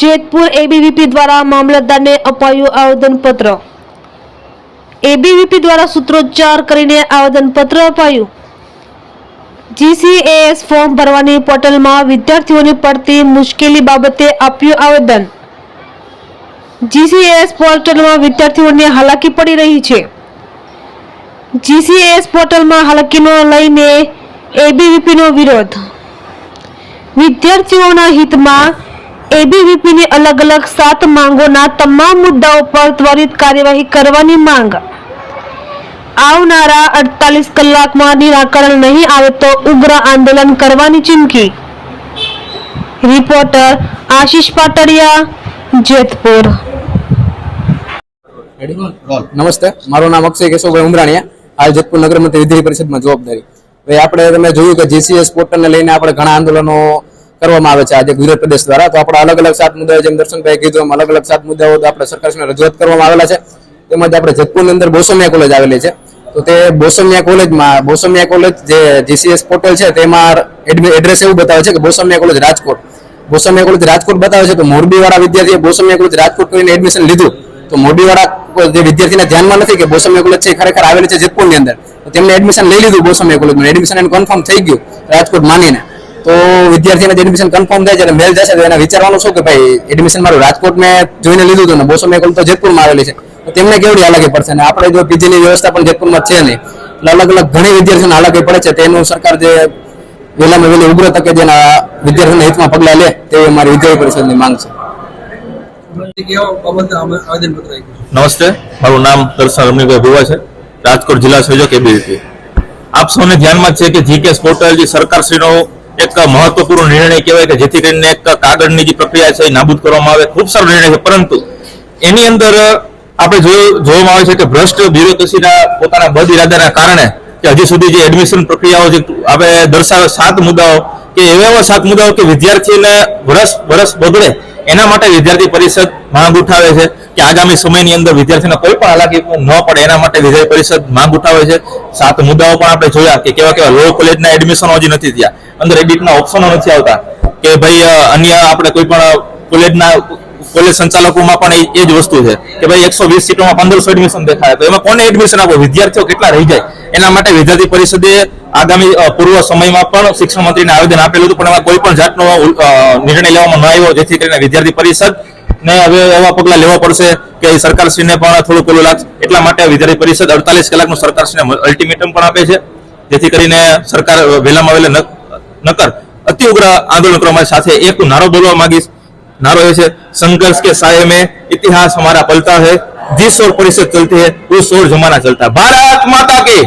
Jetpur ABVP દ્વારા મામલતદારને અપાયું આવેદનપત્ર. એબીવીપી દ્વારા સૂત્રોચ્ચાર કરીને આવેદનપત્ર અપાયું. જીસીએએસ ફોર્મ ભરવાની પોર્ટલમાં વિદ્યાર્થીઓને પડતી મુશ્કેલી બાબતે આપ્યું આવેદન. જીસીએએસ પોર્ટલમાં વિદ્યાર્થીઓને હાલાકી પડી રહી છે. જીસીએસ પોર્ટલમાં હાલાકીનો લઈને એબીવીપીનો વિરોધ. વિદ્યાર્થીઓના હિતમાં એબીવીપીની અલગ અલગ સાત માંગોના તમામ મુદ્દાઓ પર ત્વરિત કાર્યવાહી કરવાની માંગ. આવનારા અડતાલીસ કલાકમાં નિરાકરણ નહીં આવે તો ઉગ્ર આંદોલન કરવાની ચીમકી. રિપોર્ટર આશીષ પાટડિયા, જેતપુર. નમસ્તે, મારું નામ અક્ષય કેશવભાઈ ઉમરાણીયા. હાલ જેતપુર નગર મંત્રી વિધિ પરિષદમાં જવાબદારી. આપણે તમે જોયું કે જીસીએસ પોર્ટલને લઈને આપણે ઘણા આંદોલનો કરવામાં આવે છે. આજે ગુજરાત પ્રદેશ દ્વારા તો આપણે અલગ અલગ સાત મુદ્દાઓ જેમ દર્શનભાઈ કીધું અલગ અલગ સાત મુદ્દાઓ આપણે સરકારશ્રીને રજૂઆત કરવામાં આવેલા છે. તેમજ આપણે જેતપુરની અંદર બોસમિયા કોલેજ આવેલી છે. તો તે બોસમિયા કોલેજમાં બોસમિયા કોલેજ જે જીસીએસ પોર્ટલ છે, તેમાં એડ્રેસ એવું બતાવે છે કે બોસમિયા કોલેજ રાજકોટ. બોસમિયા કોલેજ રાજકોટ બતાવે છે, તો મોરબીવાળા વિદ્યાર્થીએ બોસમિયા કોલેજ રાજકોટ કરીને એડમિશન લીધું. તો મોરબીવાળા જે વિદ્યાર્થીના ધ્યાનમાં નથી કે બોસમિયા કોલેજ છે ખરેખર આવેલી છે જેતપુરની અંદર. તેમણે એડમિશન લઈ લીધું બોસમિયા કોલેજમાં એડમિશન એને કન્ફર્મ થઈ ગયું. રાજકોટ માનીને. તો વિદ્યાર્થીને એડમિશન કન્ફર્મ થાય જ્યારે મેલ જશે તો એને વિચારવાનું શું કે ભાઈ એડમિશન મારું રાજકોટ મેં જોઈને લીધું હતું ને, બોસો મેં તો જેતપુરમાં આવેલી છે. તેમને કેવડી અલગ પડશે? ને આપણે જો પીજીની વ્યવસ્થા પણ જેતપુરમાં છે નહીં. એટલે અલગ અલગ ઘણી વિદ્યાર્થીઓને અલગ પડે છે. તેનું સરકાર જે વહેલામાં વહેલી ઉગ્ર તકે જેના વિદ્યાર્થીઓના હિતમાં પગલાં લે તેવી અમારી વિદ્યાર્થી પરિષદની માંગ છે. નમસ્તે. મારું નામ દર્શન રમણીભાઈ ભુવા છે. રાજકોટ જિલ્લા સંયોજક એબીવીપી આપ સૌને ધ્યાનમાં છે કે જીકેએસ પોર્ટલ જે સરકારશ્રીનો એક મહત્વપૂર્ણ નિર્ણય કહેવાય કે જેથી કરીને એક કાગળની જે પ્રક્રિયા છે એ નાબૂદ કરવામાં આવે. ખૂબ સારો નિર્ણય છે, પરંતુ એની અંદર આપણે જોવામાં આવે છે કે ભ્રષ્ટ બ્યુરોક્રેસીના પોતાના બદ ઇરાદાના કારણે કે હજી સુધી જે એડમિશન પ્રક્રિયાઓ જે આપણે દર્શાવે સાત મુદ્દાઓ કે એવા એવા સાત મુદ્દાઓ કે વિદ્યાર્થીને વરસ વરસ બગડે એના માટે વિદ્યાર્થી પરિષદ માંગ ઉઠાવે છે. કે આગામી સમયની અંદર વિદ્યાર્થીને કોઈ પણ હાલાકી ન પડે, એના માટે વિધાય પરિષદ માંગ ઉઠાવે છે. સાત મુદ્દાઓ પણ આપણે જોયા કે કેવા કેવા લો કોલેજના એડમિશનો હજી નથી થયા. અંદર એડિટના ઓપ્શનો નથી આવતા કે ભાઈ અન્ય આપણે કોઈ પણ કોલેજના કોલેજ સંચાલકોમાં પણ એ- જ વસ્તુ છે કે ભાઈ એકસો વીસ સીટોમાં પંદરસો એડમિશન દેખાય. તો એમાં કોને એડમિશન આપો? વિદ્યાર્થીઓ કેટલા રહી જાય? એના માટે વિદ્યાર્થી પરિષદે આગામી પૂર્વ સમયમાં પણ શિક્ષણ મંત્રીને આવેદન આપેલું હતું, પણ એમાં કોઈ પણ જાતનો નિર્ણય લેવામાં ન આવ્યો, જેથી કરીને વિદ્યાર્થી પરિષદ ને હવે એવા પગલા લેવા પડશે કે સરકારશ્રીને પણ થોડું પેલું લાગશે. એટલા માટે વિદ્યાર્થી પરિષદ અડતાલીસ કલાકનું સરકારશ્રીને અલ્ટિમેટમ પણ આપે છે, જેથી કરીને સરકાર વહેલામાં વહેલા નકર અતિ ઉગ્ર આંદોલન કરવા સાથે એક નારો બોલવા માંગીશ. नारो ये છે संघर्ष के साय में इतिहास हमारा पलता है जिस ओर परिषद चलती है उस ओर जमाना चलता है भारत माता की